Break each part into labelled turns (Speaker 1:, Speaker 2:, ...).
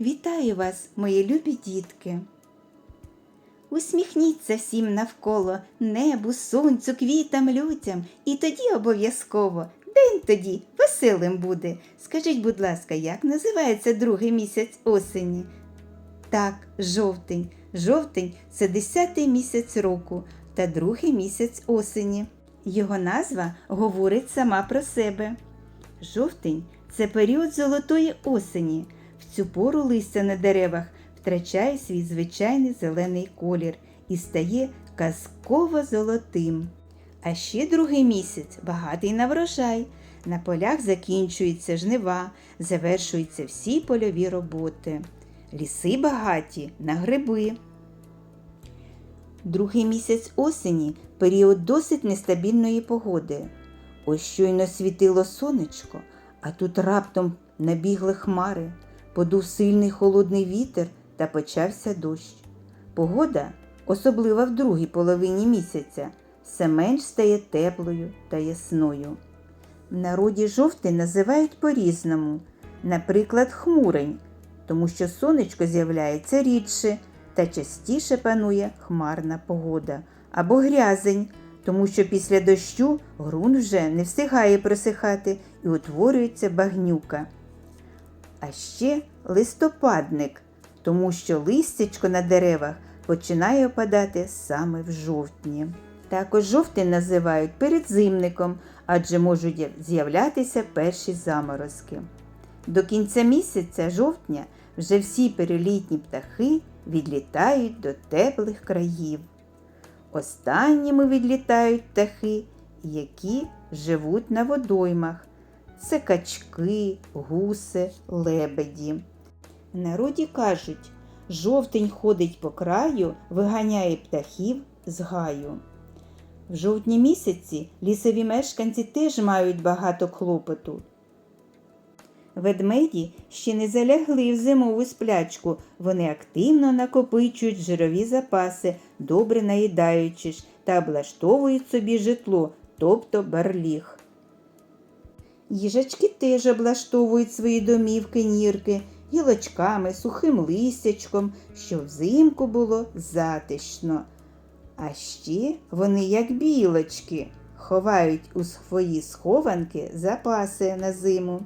Speaker 1: Вітаю вас, мої любі дітки. Усміхніться всім навколо небу, сонцю, квітам, людям, і тоді обов'язково день тоді веселим буде. Скажіть, будь ласка, як називається другий місяць осені? Так, жовтень. Жовтень це десятий місяць року та другий місяць осені. Його назва говорить сама про себе. Жовтень це період золотої осені. Цю пору листя на деревах втрачає свій звичайний зелений колір і стає казково золотим. А ще другий місяць багатий на врожай. На полях закінчуються жнива, завершуються всі польові роботи. Ліси багаті на гриби. Другий місяць осені період досить нестабільної погоди. Ось щойно світило сонечко, а тут раптом набігли хмари, подув сильний холодний вітер та почався дощ. Погода, особливо в другій половині місяця, все менш стає теплою та ясною. В народі жовтий називають по-різному, наприклад, хмурень, тому що сонечко з'являється рідше та частіше панує хмарна погода, або грязень, тому що після дощу ґрунт вже не встигає просихати і утворюється багнюка. А ще листопадник, тому що листячко на деревах починає опадати саме в жовтні. Також жовтень називають передзимником, адже можуть з'являтися перші заморозки. До кінця місяця жовтня вже всі перелітні птахи відлітають до теплих країв. Останніми відлітають птахи, які живуть на водоймах. Це качки, гуси, лебеді. В народі кажуть, жовтень ходить по краю, виганяє птахів з гаю. В жовтні місяці лісові мешканці теж мають багато клопоту. Ведмеді ще не залягли в зимову сплячку, вони активно накопичують жирові запаси, добре наїдаючись та облаштовують собі житло, тобто барліг. Їжачки теж облаштовують свої домівки нірки гілочками, сухим листячком, щоб взимку було затишно. А ще вони, як білочки, ховають у свої схованки запаси на зиму.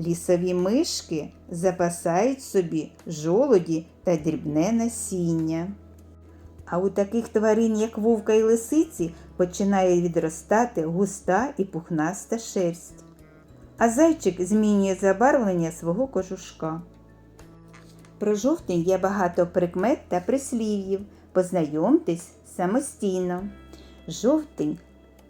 Speaker 1: Лісові мишки запасають собі жолоді та дрібне насіння. А у таких тварин, як вовка і лисиці, починає відростати густа і пухнаста шерсть. А зайчик змінює забарвлення свого кожушка. Про жовтень є багато прикмет та прислів'їв. Познайомтесь самостійно. Жовтень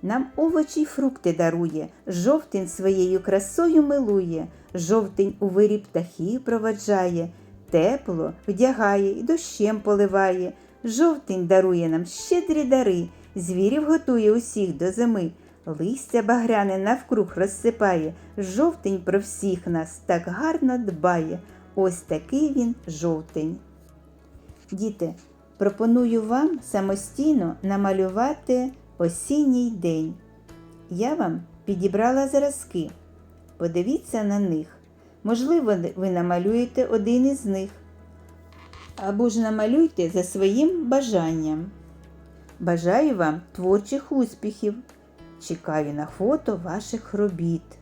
Speaker 1: нам овочі й фрукти дарує, жовтень своєю красою милує, жовтень у вирі птахів проваджає, тепло вдягає і дощем поливає. Жовтень дарує нам щедрі дари, звірів готує усіх до зими. Листя багряне навкруг розсипає, жовтень про всіх нас так гарно дбає. Ось такий він жовтень. Діти, пропоную вам самостійно намалювати осінній день. Я вам підібрала зразки. Подивіться на них. Можливо, ви намалюєте один із них. Або ж намалюйте за своїм бажанням. Бажаю вам творчих успіхів. Чекаю на фото ваших робіт.